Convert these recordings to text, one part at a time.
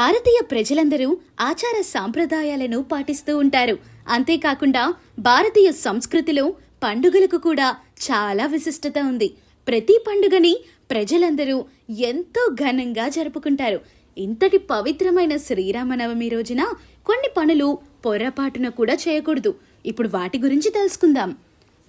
భారతీయ ప్రజలందరూ ఆచార సాంప్రదాయాలను పాటిస్తూ ఉంటారు. అంతేకాకుండా భారతీయ సంస్కృతిలో పండుగలకు కూడా చాలా విశిష్టత ఉంది. ప్రతి పండుగని ప్రజలందరూ ఎంతో ఘనంగా జరుపుకుంటారు. ఇంతటి పవిత్రమైన శ్రీరామనవమి రోజున కొన్ని పనులు పొరపాటున కూడా చేయకూడదు. ఇప్పుడు వాటి గురించి తెలుసుకుందాం.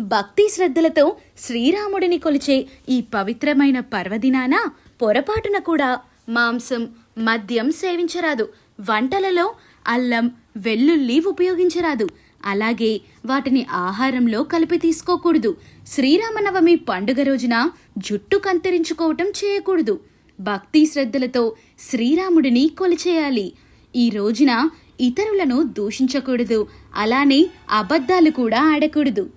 భక్తి శ్రద్ధలతో శ్రీరాముడిని కొలిచే ఈ పవిత్రమైన పర్వదినాన పొరపాటున కూడా మాంసం మద్యం సేవించరాదు. వంటలలో అల్లం వెల్లుల్లి ఉపయోగించరాదు. అలాగే వాటిని ఆహారంలో కలిపి తీసుకోకూడదు. శ్రీరామనవమి పండుగ రోజున జుట్టు కంతరించుకోవటం చేయకూడదు. భక్తి శ్రద్ధలతో శ్రీరాముడిని కొలిచేయాలి. ఈ రోజున ఇతరులను దూషించకూడదు. అలానే అబద్ధాలు కూడా ఆడకూడదు.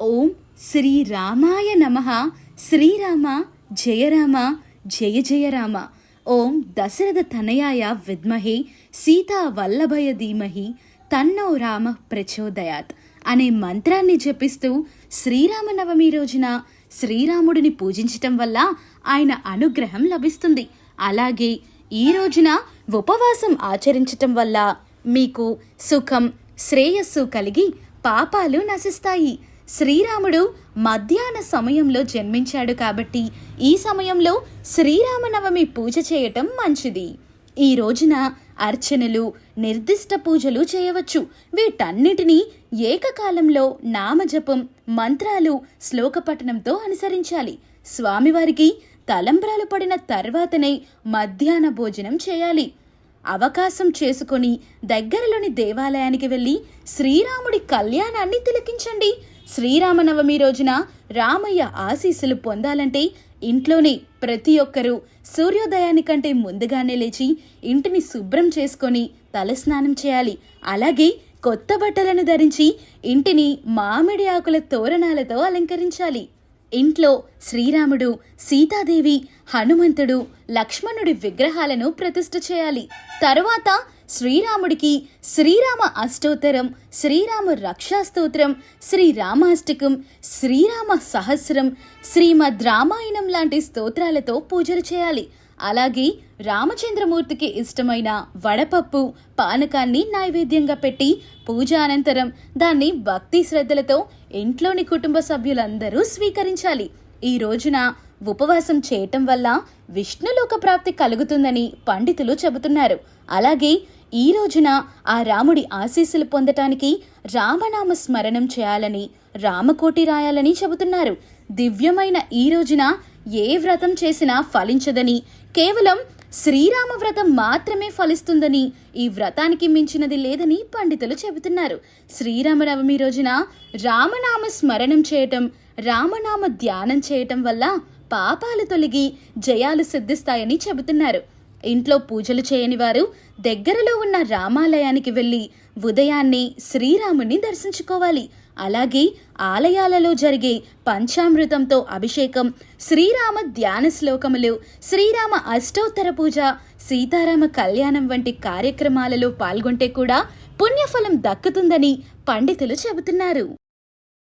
ఓం శ్రీరామాయ నమ. శ్రీరామ జయరామ జయ జయరామ ఓం దశరథ తనయాయ విద్మహే సీతా వల్లభయ ధీమహి తన్నో రామ ప్రచోదయాత్ అనే మంత్రాన్ని జపిస్తూ శ్రీరామనవమి రోజున శ్రీరాముడిని పూజించటం వల్ల ఆయన అనుగ్రహం లభిస్తుంది. అలాగే ఈ రోజున ఉపవాసం ఆచరించటం వల్ల మీకు సుఖం శ్రేయస్సు కలిగి పాపాలు నశిస్తాయి. శ్రీరాముడు మధ్యాహ్న సమయంలో జన్మించాడు కాబట్టి ఈ సమయంలో శ్రీరామనవమి పూజ చేయటం మంచిది. ఈ రోజున అర్చనలు నిర్దిష్ట పూజలు చేయవచ్చు. వీటన్నిటినీ ఏకకాలంలో నామజపం మంత్రాలు శ్లోక పఠనంతో అనుసరించాలి. స్వామివారికి తలంబ్రాలు పడిన తర్వాతనే మధ్యాహ్న భోజనం చేయాలి. అవకాశం చేసుకొని దగ్గరలోని దేవాలయానికి వెళ్ళి శ్రీరాముడి కళ్యాణాన్ని తిలకించండి. శ్రీరామనవమి రోజున రామయ్య ఆశీస్సులు పొందాలంటే ఇంట్లోనే ప్రతి ఒక్కరూ సూర్యోదయానికంటే ముందుగానే లేచి ఇంటిని శుభ్రం చేసుకొని తలస్నానం చేయాలి. అలాగే కొత్త బట్టలను ధరించి ఇంటిని మామిడి ఆకుల తోరణాలతో అలంకరించాలి. ఇంట్లో శ్రీరాముడు సీతాదేవి హనుమంతుడు లక్ష్మణుడి విగ్రహాలను ప్రతిష్ఠ చేయాలి. తరువాత శ్రీరాముడికి శ్రీరామ అష్టోత్తరం శ్రీరామ రక్షాస్తోత్రం శ్రీరామాష్టకం శ్రీరామ సహస్రం శ్రీమద్ రామాయణం లాంటి స్తోత్రాలతో పూజలు చేయాలి. అలాగే రామచంద్రమూర్తికి ఇష్టమైన వడపప్పు పానకాన్ని నైవేద్యంగా పెట్టి పూజ అనంతరం దాన్ని భక్తి శ్రద్ధలతో ఇంట్లోని కుటుంబ సభ్యులందరూ స్వీకరించాలి. ఈ రోజున ఉపవాసం చేయటం వల్ల విష్ణులోక ప్రాప్తి కలుగుతుందని పండితులు చెబుతున్నారు. అలాగే ఈ రోజున ఆ రాముడి ఆశీస్సులు పొందటానికి రామనామ స్మరణం చేయాలని రామకోటి రాయాలని చెబుతున్నారు. దివ్యమైన ఈ రోజున ఏ వ్రతం చేసినా ఫలించదని. కేవలం శ్రీరామ వ్రతం మాత్రమే ఫలిస్తుందని. ఈ వ్రతానికి మించినది లేదని పండితులు చెబుతున్నారు. శ్రీరామనవమి రోజున రామనామ స్మరణం చేయటం రామనామ ధ్యానం చేయటం వల్ల పాపాలు తొలగి జయాలు సిద్ధిస్తాయని చెబుతున్నారు. ఇంట్లో పూజలు చేయని వారు దగ్గరలో ఉన్న రామాలయానికి వెళ్ళి ఉదయాన్నే శ్రీరాముని దర్శించుకోవాలి. అలాగే ఆలయాలలో జరిగే పంచామృతంతో అభిషేకం శ్రీరామ ధ్యాన శ్లోకములు శ్రీరామ అష్టోత్తర పూజ సీతారామ కళ్యాణం వంటి కార్యక్రమాలలో పాల్గొంటే కూడా పుణ్యఫలం దక్కుతుందని పండితులు చెబుతున్నారు.